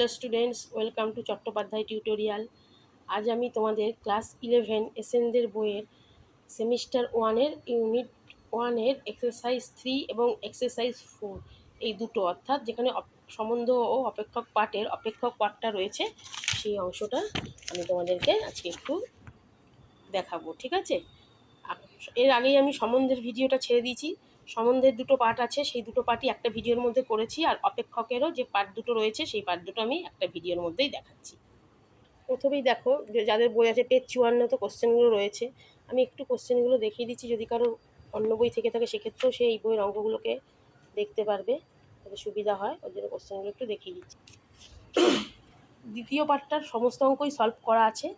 Hello students welcome to Chattopadhyay tutorial আজ আমি তোমাদের ক্লাস ইলেভেন এসেনদের বইয়ের সেমিস্টার ওয়ানের ইউনিট ওয়ানের এক্সারসাইজ থ্রি এবং এক্সারসাইজ ফোর এই দুটো অর্থাৎ যেখানে সম্বন্ধ ও অপেক্ষক পাঠের অপেক্ষক পাঠটা রয়েছে, সেই অংশটা আমি তোমাদেরকে আজকে একটু দেখাবো, ঠিক আছে? এর আগেই আমি সম্বন্ধের ভিডিওটা ছেড়ে দিয়েছি। সম্বন্ধের দুটো পার্ট আছে, সেই দুটো পার্টই একটা ভিডিওর মধ্যে করেছি আর অপেক্ষকেরও যে পার্ট দুটো রয়েছে, সেই পার্ট দুটো আমি একটা ভিডিওর মধ্যেই দেখাচ্ছি। প্রথমেই দেখো যে যাদের বই আছে, পেজ চুয়ান্ন তো কোশ্চেনগুলো রয়েছে, আমি একটু কোশ্চেনগুলো দেখিয়ে দিচ্ছি, যদি কারও অন্য বই থেকে থাকে, সেক্ষেত্রেও সেই বইয়ের অঙ্কগুলোকে দেখতে পারবে যাতে সুবিধা হয়, ওর জন্য কোশ্চেনগুলো একটু দেখিয়ে দিচ্ছি। দ্বিতীয় পার্টটার সমস্ত অঙ্কই সলভ করা আছে,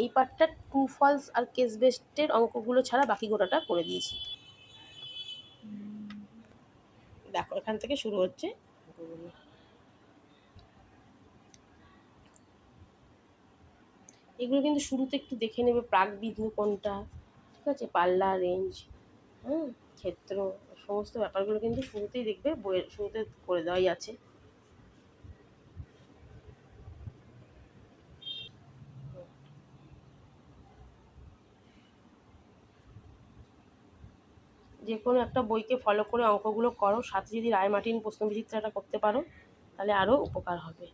এই পার্টটা টু ফলস আর কেস বেস্টের অঙ্কগুলো ছাড়া বাকি গোটাটা করে দিয়েছি। দেখো, এখান থেকে শুরু হচ্ছে। এগুলো কিন্তু শুরুতে একটু দেখে নেবে প্রাক বিঘ্ন কোনটা, ঠিক আছে? পাল্লা, রেঞ্জ হ্যাঁ ক্ষেত্র, সমস্ত ব্যাপারগুলো কিন্তু শুরুতেই দেখবে, বইয়ের শুরুতে করে দেওয়াই আছে। যে কোনো একটা বইকে ফলো করে অঙ্কগুলো করো, সাথে যদি রায় মার্টিন প্রশ্নবিচিত্রাটা করতে পারো, তাহলে আরও উপকার হবে।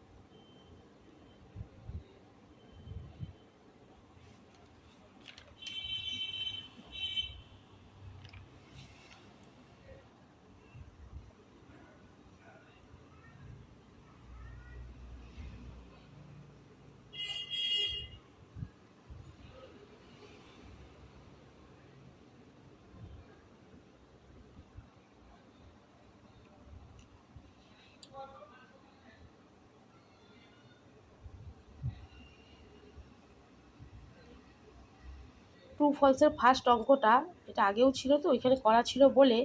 ট্রু ফলসের ফার্স্ট অঙ্কটা এটা আগেও ছিল তো, ওইখানে করা ছিল বলে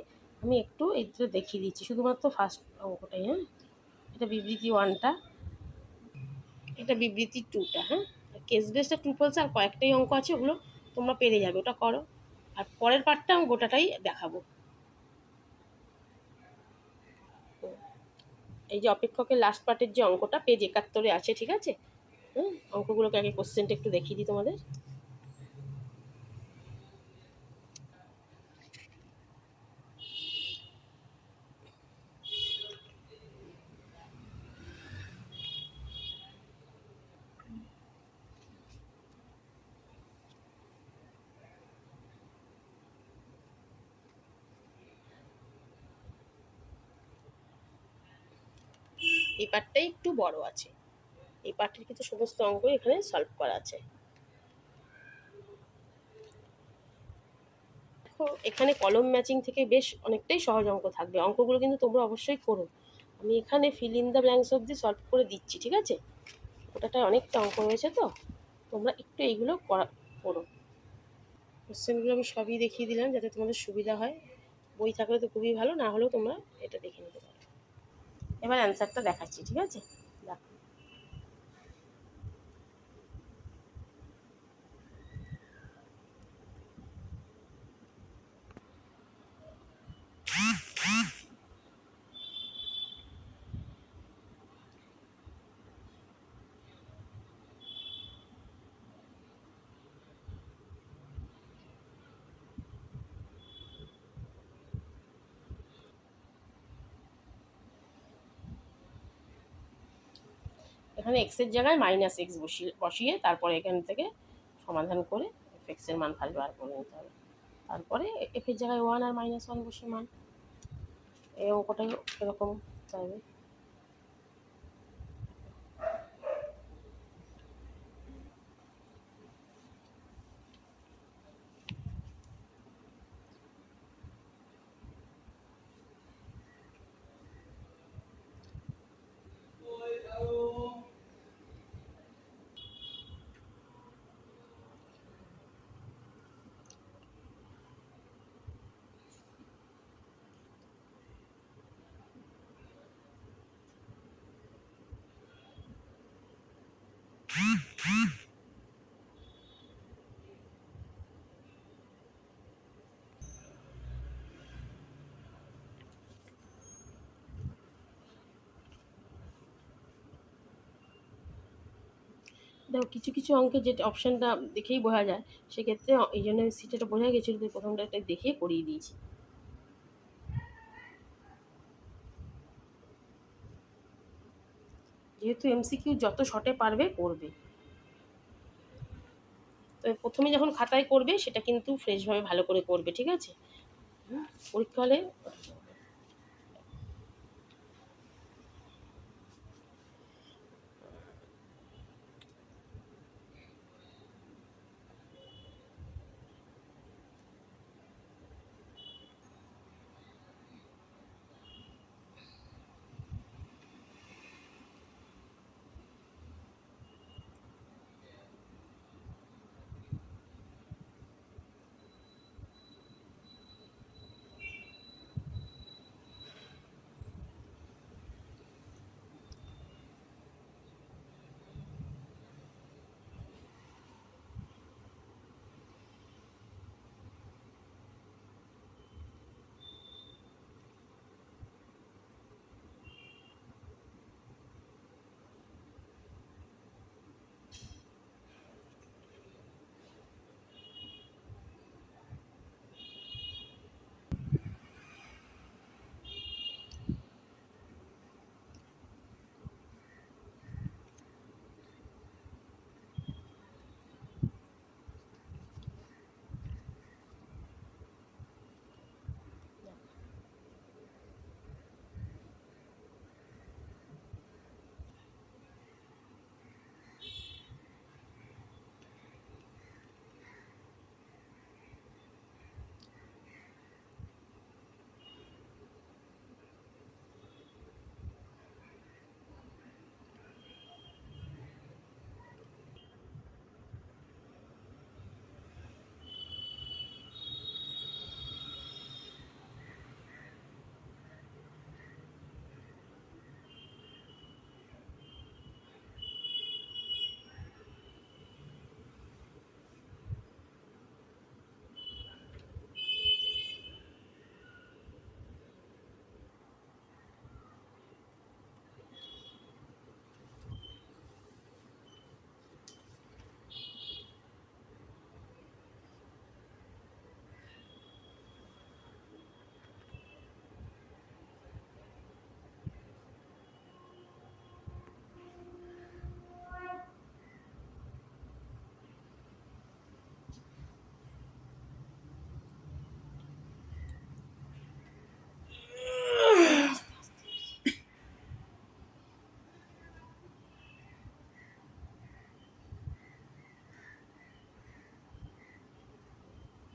আমি একটু এইটা দেখিয়ে দিচ্ছি। শুধুমাত্র ফার্স্ট অঙ্কটাই হ্যাঁ? এটা বিবৃতি ওয়ানটা এটা বিবৃতি টুটা হ্যাঁ? কেস বেসটা ট্রু ফলস আর কয়েকটাই অঙ্ক আছে, ওগুলো তোমরা পেরে যাবে, ওটা করো। আর পরের পার্টটা আমি গোটাটাই দেখাবো। এই যে অপেক্ষকের লাস্ট পার্টের যে অঙ্কটা পেজ একাত্তরে আছে, ঠিক আছে? হ্যাঁ অঙ্কগুলোকে আগে কোশ্চেনটা একটু দেখিয়ে দিই তোমাদের। এই পার্টটাই একটু বড় আছে। এই পার্টের কিন্তু সমস্ত অঙ্ক এখানে সলভ করা আছে। দেখো, এখানে কলম ম্যাচিং থেকে বেশ অনেকটাই সহজ অঙ্ক থাকবে। অঙ্কগুলো কিন্তু তোমরা অবশ্যই করো। আমি এখানে ফিল ইন দ্য ব্ল্যাঙ্কস অবধি সলভ করে দিচ্ছি, ঠিক আছে? ওটাটায় অনেকটা অঙ্ক রয়েছে তো? তোমরা একটু এইগুলো করা, করো। কোশ্চেনগুলো আমি সবই দেখিয়ে দিলাম যাতে তোমাদের সুবিধা হয়। বই থাকলে তো খুবই ভালো, না হলেও তোমরা এটা দেখে নিতে পারো। এবার অ্যান্সারটা দেখাচ্ছি ঠিক আছে দেখো এখানে এক্সের জায়গায় মাইনাস এক্স বসিয়ে বসিয়ে তারপরে এখান থেকে সমাধান করে এফ এক্সের মান ফার্স্ট বার করে নিতে হবে। তারপরে এফের জায়গায় ওয়ান আর মাইনাস ওয়ান বসিয়ে মান। এও কটাই এরকম চাইবে? দেখো, কিছু কিছু অঙ্কে যে অপশানটা দেখেই বোঝা যায়, সেক্ষেত্রে এই জন্য সিটাটা বোঝা গেছিল তো প্রথমটা একটা দেখে করিয়ে দিয়েছি। যেহেতু এমসিকিউ যত শর্টে পারবে করবে তো প্রথমে যখন খাতায় করবে, সেটা কিন্তু ফ্রেশভাবে ভালো করে করবে, ঠিক আছে? পরীক্ষা হলে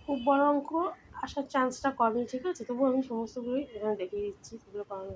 খুব বড় অঙ্ক আসার চান্সটা কমই, ঠিক আছে? তবু আমি সমস্তগুলোই এখানে দেখিয়ে দিচ্ছি, সেগুলো করানো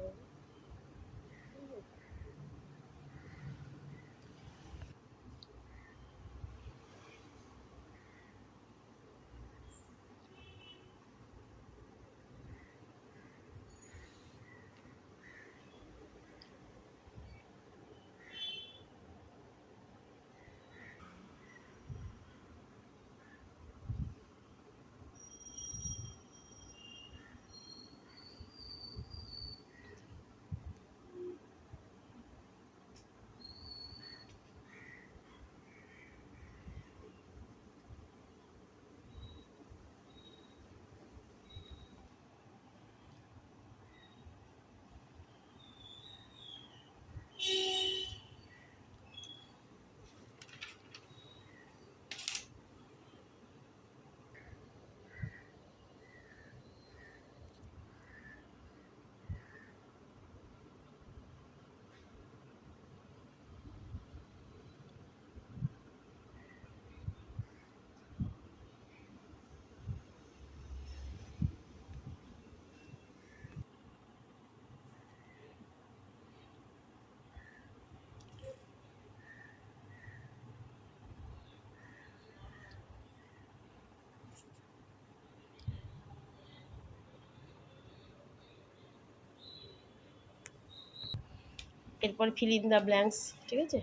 এরপর ফিল ইন দ্য ব্ল্যাঙ্কস ঠিক আছে?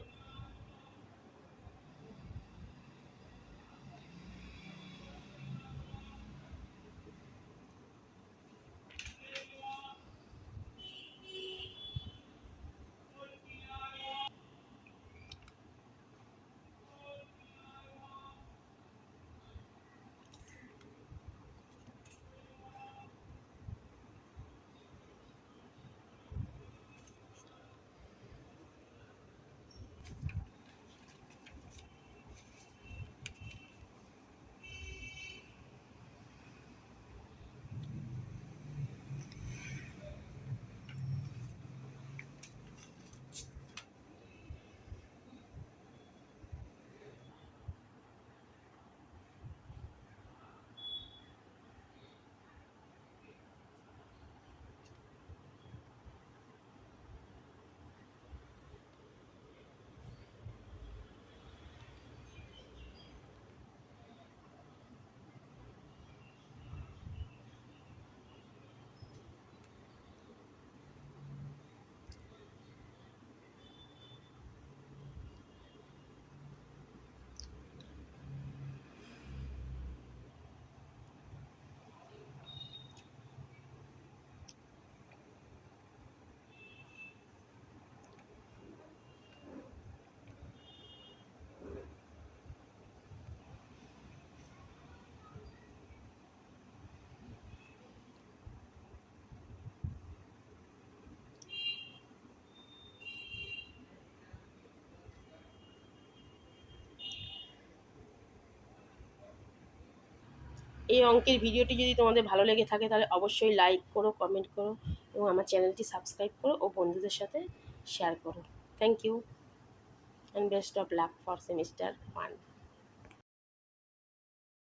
এই অঙ্কের ভিডিওটি যদি তোমাদের ভালো লেগে থাকে তাহলে অবশ্যই লাইক করো কমেন্ট করো এবং আমার চ্যানেলটি সাবস্ক্রাইব করো ও বন্ধুদের সাথে শেয়ার করো। Thank you and best of luck for semester one